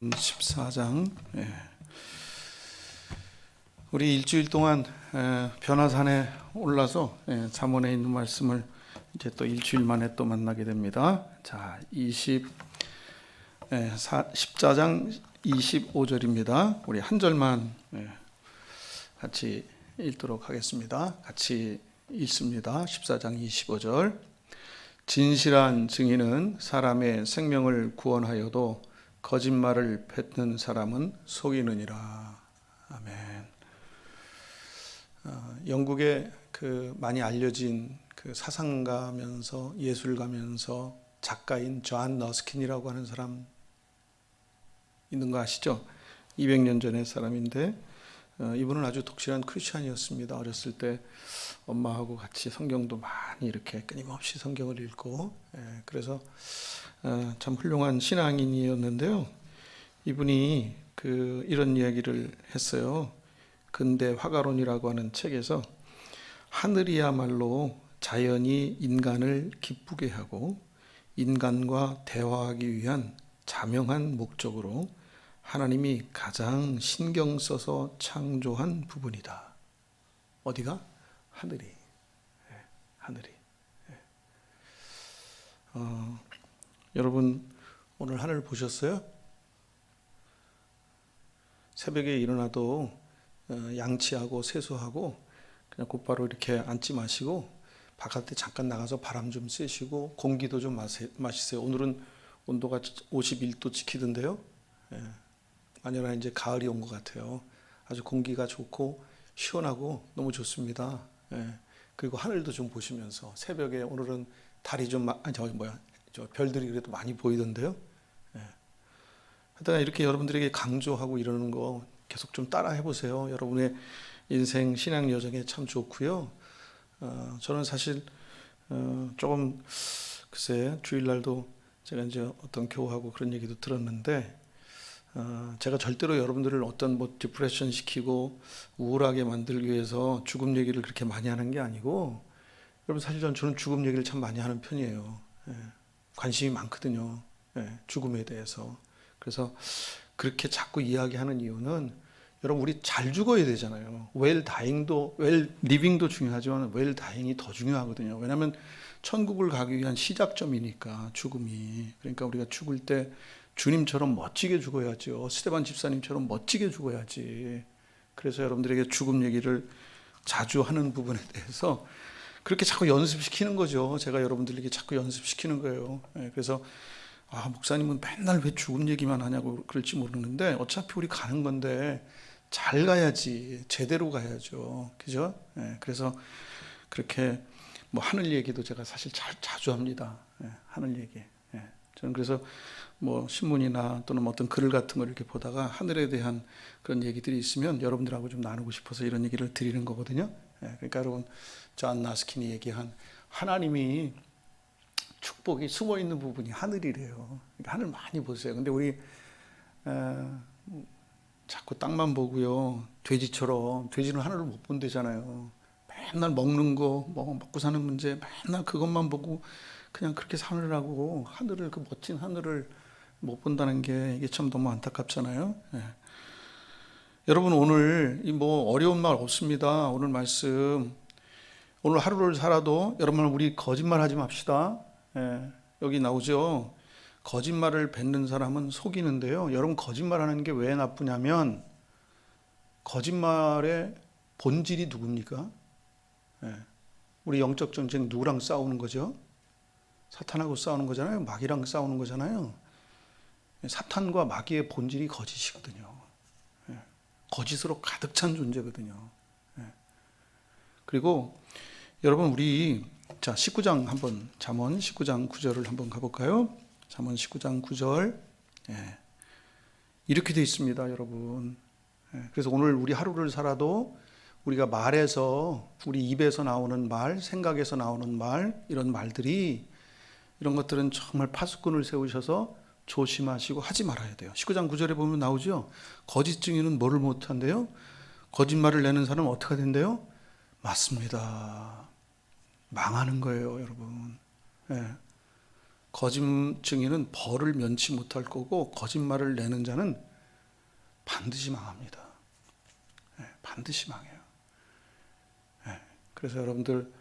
14장 예. 우리 일주일 동안 에, 변화산에 올라서 예, 잠언에 있는 말씀을 이제 또 일주일 만에 또 만나게 됩니다. 자, 20 예, 사, 14장 25절입니다. 우리 한 절만 예, 같이 읽도록 하겠습니다. 같이 읽습니다. 14장 25절. 진실한 증인은 사람의 생명을 구원하여도 거짓말을 뱉는 사람은 속이느니라. 아멘. 어, 영국에 그 많이 알려진 그 사상가면서 예술가면서 작가인 존 너스킨이라고 하는 사람 있는 거 아시죠? 200년 전의 사람인데 어, 이분은 아주 독실한 크리스천이었습니다. 어렸을 때 엄마하고 같이 성경도 많이 이렇게 끊임없이 성경을 읽고 예, 그래서 어, 참 훌륭한 신앙인이었는데요. 이분이 그 이런 이야기를 했어요. 근대 화가론이라고 하는 책에서 하늘이야말로 자연이 인간을 기쁘게 하고 인간과 대화하기 위한 자명한 목적으로 하나님이 가장 신경 써서 창조한 부분이다. 어디가? 하늘이. 예, 하늘이. 예. 어, 여러분 오늘 하늘 보셨어요? 새벽에 일어나도 어, 양치하고 세수하고 그냥 곧바로 이렇게 앉지 마시고 바깥에 잠깐 나가서 바람 좀 쐬시고 공기도 좀 마세, 마시세요. 오늘은 온도가 51도 지키던데요. 예. 만연하 이제 가을이 온 것 같아요. 아주 공기가 좋고 시원하고 너무 좋습니다. 예. 그리고 하늘도 좀 보시면서 새벽에 오늘은 달이 좀 마, 아니 저 뭐야 저 별들이 그래도 많이 보이던데요. 예. 하여튼 이렇게 여러분들에게 강조하고 이러는 거 계속 좀 따라 해보세요. 여러분의 인생 신앙 여정에 참 좋고요. 어, 저는 사실 어, 조금 글쎄 주일날도 제가 이제 어떤 교우하고 그런 얘기도 들었는데 어, 제가 절대로 여러분들을 어떤 뭐 디프레션 시키고 우울하게 만들기 위해서 죽음 얘기를 그렇게 많이 하는 게 아니고 여러분 사실 전 저는 죽음 얘기를 참 많이 하는 편이에요. 예, 관심이 많거든요. 예, 죽음에 대해서. 그래서 그렇게 자꾸 이야기하는 이유는 여러분 우리 잘 죽어야 되잖아요. 웰 다잉도 웰 리빙도 중요하지만 웰 다잉이 더 중요하거든요. 왜냐하면 천국을 가기 위한 시작점이니까 죽음이. 그러니까 우리가 죽을 때 주님처럼 멋지게 죽어야죠. 스테반 집사님처럼 멋지게 죽어야지. 그래서 여러분들에게 죽음 얘기를 자주 하는 부분에 대해서 그렇게 자꾸 연습시키는 거죠. 제가 여러분들에게 자꾸 연습시키는 거예요. 예, 그래서 아, 목사님은 맨날 왜 죽음 얘기만 하냐고 그럴지 모르는데 어차피 우리 가는 건데 잘 가야지. 제대로 가야죠. 그죠? 예, 그래서 그렇게 뭐 하늘 얘기도 제가 사실 잘, 자주 합니다. 예, 하늘 얘기. 예, 저는 그래서 뭐 신문이나 또는 뭐 어떤 글 같은 걸 이렇게 보다가 하늘에 대한 그런 얘기들이 있으면 여러분들하고 좀 나누고 싶어서 이런 얘기를 드리는 거거든요. 예, 그러니까 여러분 존 나스킨이 얘기한 하나님이 축복이 숨어 있는 부분이 하늘이래요. 그러니까 하늘 많이 보세요. 근데 우리 어, 자꾸 땅만 보고요. 돼지처럼 돼지는 하늘을 못 본대잖아요. 맨날 먹는 거, 뭐 먹고 사는 문제, 맨날 그것만 보고 그냥 그렇게 사느라고 하늘을 그 멋진 하늘을 못 본다는 게 이게 참 너무 안타깝잖아요. 예. 여러분 오늘 이 뭐 어려운 말 없습니다. 오늘 말씀 오늘 하루를 살아도 여러분 우리 거짓말 하지 맙시다. 예. 여기 나오죠. 거짓말을 뱉는 사람은 속이는데요. 여러분 거짓말하는 게 왜 나쁘냐면 거짓말의 본질이 누굽니까? 예. 우리 영적 전쟁 누구랑 싸우는 거죠? 사탄하고 싸우는 거잖아요. 마귀랑 싸우는 거잖아요. 사탄과 마귀의 본질이 거짓이거든요. 예. 거짓으로 가득 찬 존재거든요. 예. 그리고 여러분 우리 자 19장 한번 잠언 19장 9절을 한번 가볼까요? 잠언 19장 9절 예. 이렇게 돼 있습니다, 여러분. 예. 그래서 오늘 우리 하루를 살아도 우리가 말에서 우리 입에서 나오는 말, 생각에서 나오는 말 이런 말들이 이런 것들은 정말 파수꾼을 세우셔서 조심하시고 하지 말아야 돼요. 19장 9절에 보면 나오죠. 거짓 증인은 뭐를 못 한대요? 거짓말을 내는 사람은 어떻게 된대요? 맞습니다. 망하는 거예요, 여러분. 예. 거짓 증인은 벌을 면치 못할 거고 거짓말을 내는 자는 반드시 망합니다. 예, 반드시 망해요. 예, 그래서 여러분들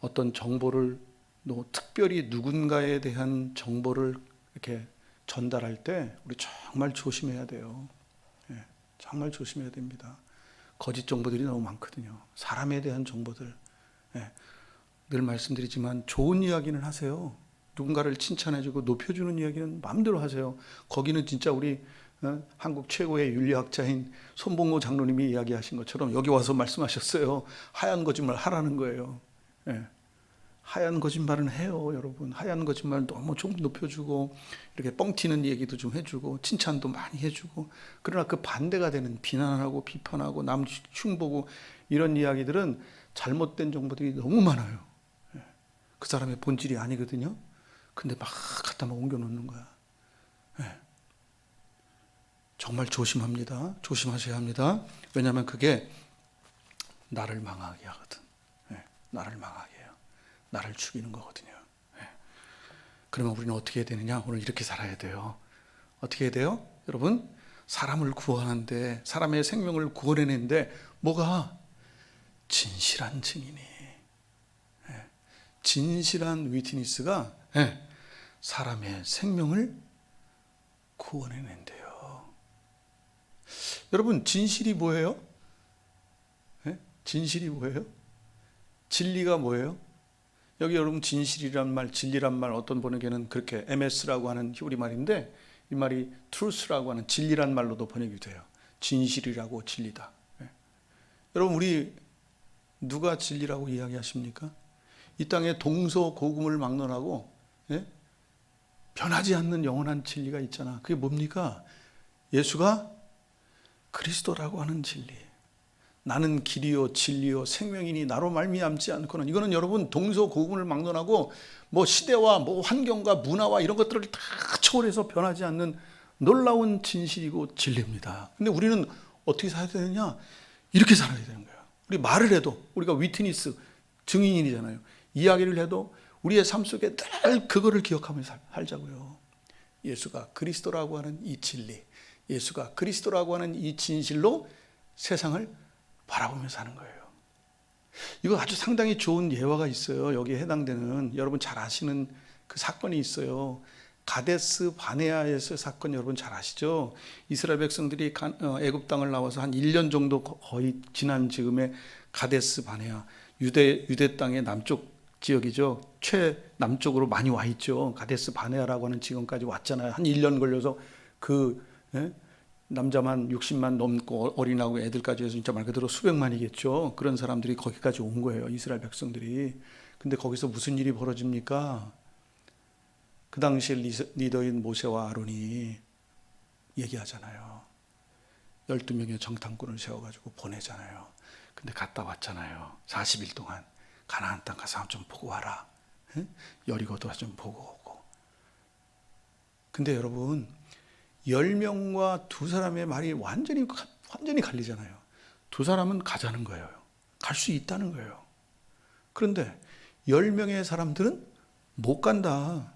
어떤 정보를 또 특별히 누군가에 대한 정보를 이렇게 전달할 때 우리 정말 조심해야 돼요. 예, 정말 조심해야 됩니다. 거짓 정보들이 너무 많거든요. 사람에 대한 정보들. 예, 늘 말씀드리지만 좋은 이야기는 하세요. 누군가를 칭찬해주고 높여주는 이야기는 마음대로 하세요. 거기는 진짜 우리 어, 한국 최고의 윤리학자인 손봉호 장로님이 이야기하신 것처럼 여기 와서 말씀하셨어요. 하얀 거짓말 하라는 거예요. 예. 하얀 거짓말은 해요, 여러분. 하얀 거짓말 너무 좀 높여주고 이렇게 뻥튀는 얘기도 좀 해주고 칭찬도 많이 해주고 그러나 그 반대가 되는 비난하고 비판하고 남 흉보고 이런 이야기들은 잘못된 정보들이 너무 많아요. 예. 그 사람의 본질이 아니거든요. 근데 막 갖다 막 옮겨놓는 거야. 예. 정말 조심합니다. 조심하셔야 합니다. 왜냐하면 그게 나를 망하게 하거든. 예. 나를 망하게 해요. 나를 죽이는 거거든요. 예. 그러면 우리는 어떻게 해야 되느냐? 오늘 이렇게 살아야 돼요. 어떻게 해야 돼요? 여러분, 사람을 구원하는데, 사람의 생명을 구원해내는데, 뭐가? 진실한 증인이. 예. 진실한 위트니스가 예. 사람의 생명을 구원해낸대요. 여러분, 진실이 뭐예요? 예? 진실이 뭐예요? 진리가 뭐예요? 여기 여러분 진실이란 말, 진리란 말 어떤 번역에는 그렇게 MS라고 하는 히브리 말인데 이 말이 truth라고 하는 진리란 말로도 번역이 돼요. 진실이라고 진리다. 예. 여러분 우리 누가 진리라고 이야기하십니까? 이 땅에 동서 고금을 막론하고 예? 변하지 않는 영원한 진리가 있잖아. 그게 뭡니까? 예수가 그리스도라고 하는 진리. 나는 길이요 진리요 생명이니 나로 말미암지 않고는 이거는 여러분 동서고금을 막론하고 뭐 시대와 뭐 환경과 문화와 이런 것들을 다 초월해서 변하지 않는 놀라운 진실이고 진리입니다. 근데 우리는 어떻게 살아야 되느냐? 이렇게 살아야 되는 거예요. 우리 말을 해도 우리가 위트니스 증인이잖아요. 이야기를 해도 우리의 삶 속에 늘 그거를 기억하며 살- 살자고요. 예수가 그리스도라고 하는 이 진리, 예수가 그리스도라고 하는 이 진실로 세상을 바라보며 사는 거예요. 이거 아주 상당히 좋은 예화가 있어요. 여기에 해당되는 여러분 잘 아시는 그 사건이 있어요. 가데스 바네아에서 사건 여러분 잘 아시죠? 이스라엘 백성들이 간- 어, 애굽 땅을 나와서 한 1년 정도 거- 거의 지난 지금의 가데스 바네아 유대 유대 땅의 남쪽 지역이죠. 최남쪽으로 많이 와 있죠. 가데스 바네아라고 하는 지금까지 왔잖아요. 한 1년 걸려서 그 예? 남자만 60만 넘고 어린하고 애들까지 해서 진짜 말 그대로 수백만이겠죠. 그런 사람들이 거기까지 온 거예요. 이스라엘 백성들이. 근데 거기서 무슨 일이 벌어집니까? 그 리서- 리더인 모세와 아론이 얘기하잖아요. 12명의 정탐꾼을 세워가지고 보내잖아요. 근데 갔다 왔잖아요. 40일 동안. 가나안 땅 가서 좀 보고 와라. 예? 여리고도 좀 보고 오고. 근데 여러분, 10명과 두 사람의 말이 완전히, 가- 완전히 갈리잖아요. 두 사람은 가자는 거예요. 갈 수 있다는 거예요. 그런데 10명의 사람들은 못 간다.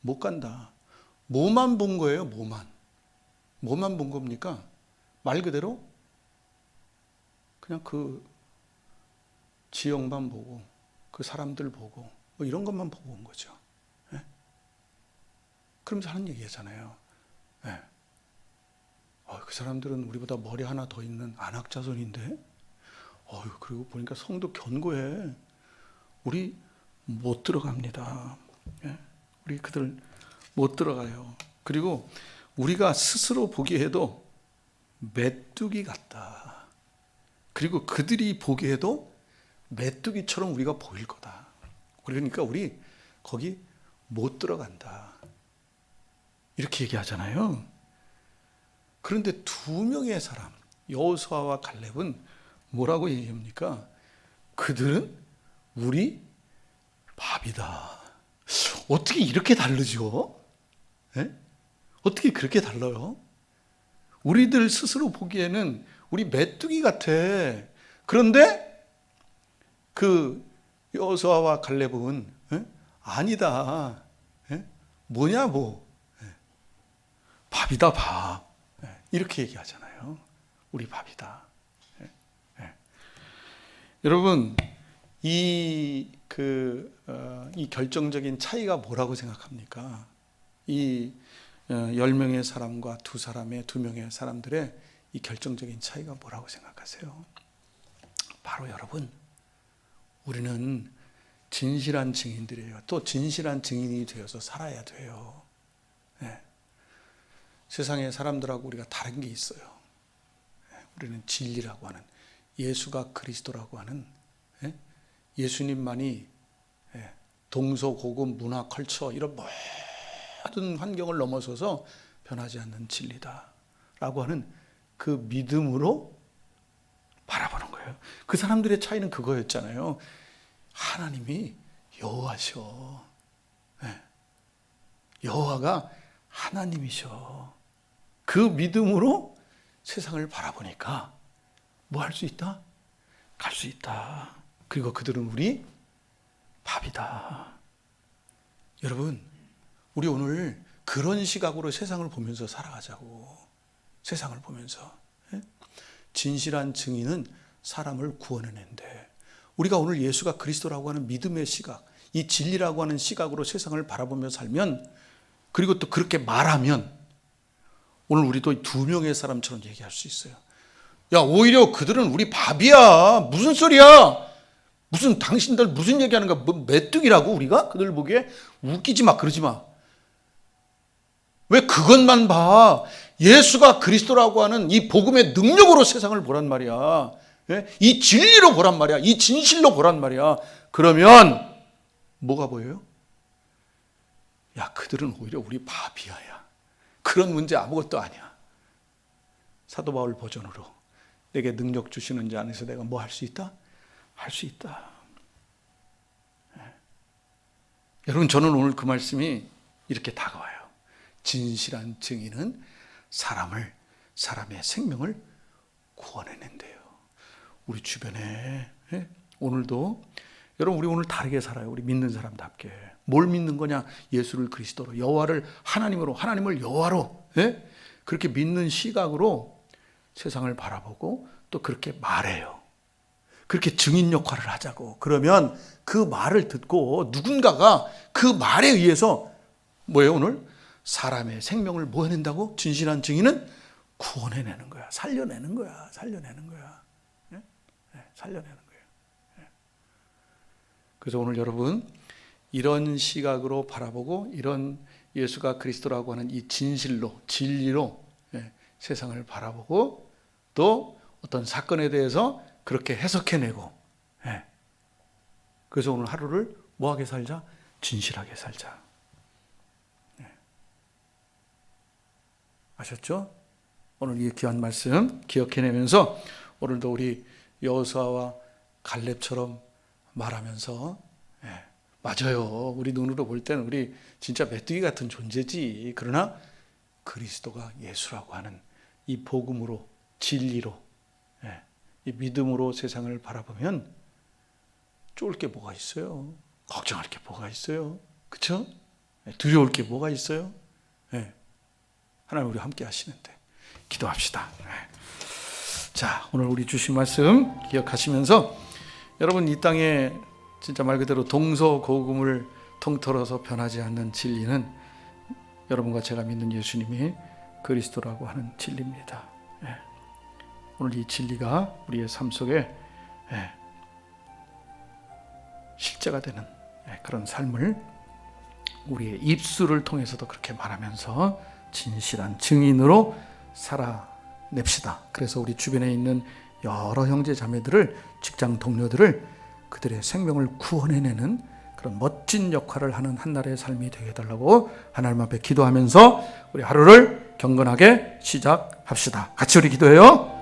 못 간다. 뭐만 본 거예요, 뭐만. 뭐만 본 겁니까? 말 그대로 그냥 그 지역만 보고 그 사람들 보고 뭐 이런 것만 보고 온 거죠. 예? 그러면서 하는 얘기잖아요. 예. 어, 그 사람들은 우리보다 머리 하나 더 있는 안학자손인데, 어휴, 그리고 보니까 성도 견고해. 우리 못 들어갑니다. 예? 우리 그들 못 들어가요. 그리고 우리가 스스로 보기에도 메뚜기 같다. 그리고 그들이 보기에도 메뚜기처럼 우리가 보일 거다. 그러니까 우리 거기 못 들어간다. 이렇게 얘기하잖아요. 그런데 두 명의 사람, 여호수아와 갈렙은 뭐라고 얘기합니까? 그들은 우리 밥이다. 어떻게 이렇게 다르죠? 예? 어떻게 그렇게 달라요? 우리들 스스로 보기에는 우리 메뚜기 같아. 그런데 그 여호수아와 갈렙은 예? 아니다. 예? 뭐냐 뭐 예. 밥이다 밥 예. 이렇게 얘기하잖아요. 우리 밥이다. 예. 예. 여러분 이 그, 어, 이 결정적인 차이가 뭐라고 생각합니까? 이 어, 10명의 사람과 두 사람의 두 명의 사람들의 이 결정적인 차이가 뭐라고 생각하세요? 바로 여러분, 우리는 진실한 증인들이에요. 또 진실한 증인이 되어서 살아야 돼요. 예. 세상의 사람들하고 우리가 다른 게 있어요. 예. 우리는 진리라고 하는 예수가 그리스도라고 하는 예? 예수님만이 예, 동서 고금 문화 컬처 이런 모든 환경을 넘어서서 변하지 않는 진리다라고 하는 그 믿음으로 바라보는 거예요. 그 사람들의 차이는 그거였잖아요. 하나님이 여호와셔. 예. 여호와가 하나님이셔. 그 믿음으로 세상을 바라보니까 뭐 할 수 있다? 갈 수 있다. 그리고 그들은 우리 밥이다. 여러분, 우리 오늘 그런 시각으로 세상을 보면서 살아가자고. 세상을 보면서. 예? 진실한 증인은 사람을 구원해낸대. 우리가 오늘 예수가 그리스도라고 하는 믿음의 시각, 이 진리라고 하는 시각으로 세상을 바라보며 살면, 그리고 또 그렇게 말하면, 오늘 우리도 두 명의 사람처럼 얘기할 수 있어요. 야, 오히려 그들은 우리 밥이야. 무슨 소리야? 무슨 당신들 무슨 얘기하는가? 뭐 메뚜기라고 우리가 그들 보기에 웃기지 마, 그러지 마. 왜 그것만 봐? 예수가 그리스도라고 하는 이 복음의 능력으로 세상을 보란 말이야. 예? 이 진리로 보란 말이야. 이 진실로 보란 말이야. 그러면 뭐가 보여요? 야, 그들은 오히려 우리 밥이야. 야. 그런 문제 아무것도 아니야. 사도 바울 버전으로 내게 능력 주시는 자 안에서 내가 뭐 할 수 있다? 할 수 있다. 예. 여러분 저는 오늘 그 말씀이 이렇게 다가와요. 진실한 증인은 사람을 사람의 생명을 구원해낸대요. 우리 주변에 예? 오늘도 여러분 우리 오늘 다르게 살아요. 우리 믿는 사람답게 뭘 믿는 거냐? 예수를 그리스도로 여호와를 하나님으로 하나님을 여호와로 예? 그렇게 믿는 시각으로 세상을 바라보고 또 그렇게 말해요. 그렇게 증인 역할을 하자고. 그러면 그 말을 듣고 누군가가 그 말에 의해서 뭐예요, 오늘? 사람의 생명을 뭐 해낸다고? 진실한 증인은 구원해내는 거야. 살려내는 거야. 살려내는 거야. 예? 예, 살려내는 거예요. 예. 그래서 오늘 여러분, 이런 시각으로 바라보고 이런 예수가 그리스도라고 하는 이 진실로, 진리로 예, 세상을 바라보고 또 어떤 사건에 대해서 그렇게 해석해내고 예. 그래서 오늘 하루를 뭐하게 살자? 진실하게 살자. 예. 아셨죠? 오늘 이 귀한 말씀 기억해내면서 오늘도 우리 여호수아와 갈렙처럼 말하면서 예. 맞아요. 우리 눈으로 볼 때는 우리 진짜 메뚜기 같은 존재지. 그러나 그리스도가 예수라고 하는 이 복음으로 진리로 예, 이 믿음으로 세상을 바라보면 쫄 게 뭐가 있어요? 걱정할 게 뭐가 있어요? 그렇죠? 두려울 게 뭐가 있어요? 예, 하나님 우리 함께 하시는데 기도합시다. 예. 자 오늘 우리 주신 말씀 기억하시면서 여러분 이 땅에 진짜 말 그대로 동서고금을 통틀어서 변하지 않는 진리는 여러분과 제가 믿는 예수님이 그리스도라고 하는 진리입니다. 예. 오늘 이 진리가 우리의 삶 속에 예, 실제가 되는 예, 그런 삶을 우리의 입술을 통해서도 그렇게 말하면서 진실한 증인으로 살아냅시다. 그래서 우리 주변에 있는 여러 형제 자매들을 직장 동료들을 그들의 생명을 구원해내는 그런 멋진 역할을 하는 한 날의 삶이 되게 해달라고 하나님 앞에 기도하면서 우리 하루를 경건하게 시작합시다. 같이 우리 기도해요.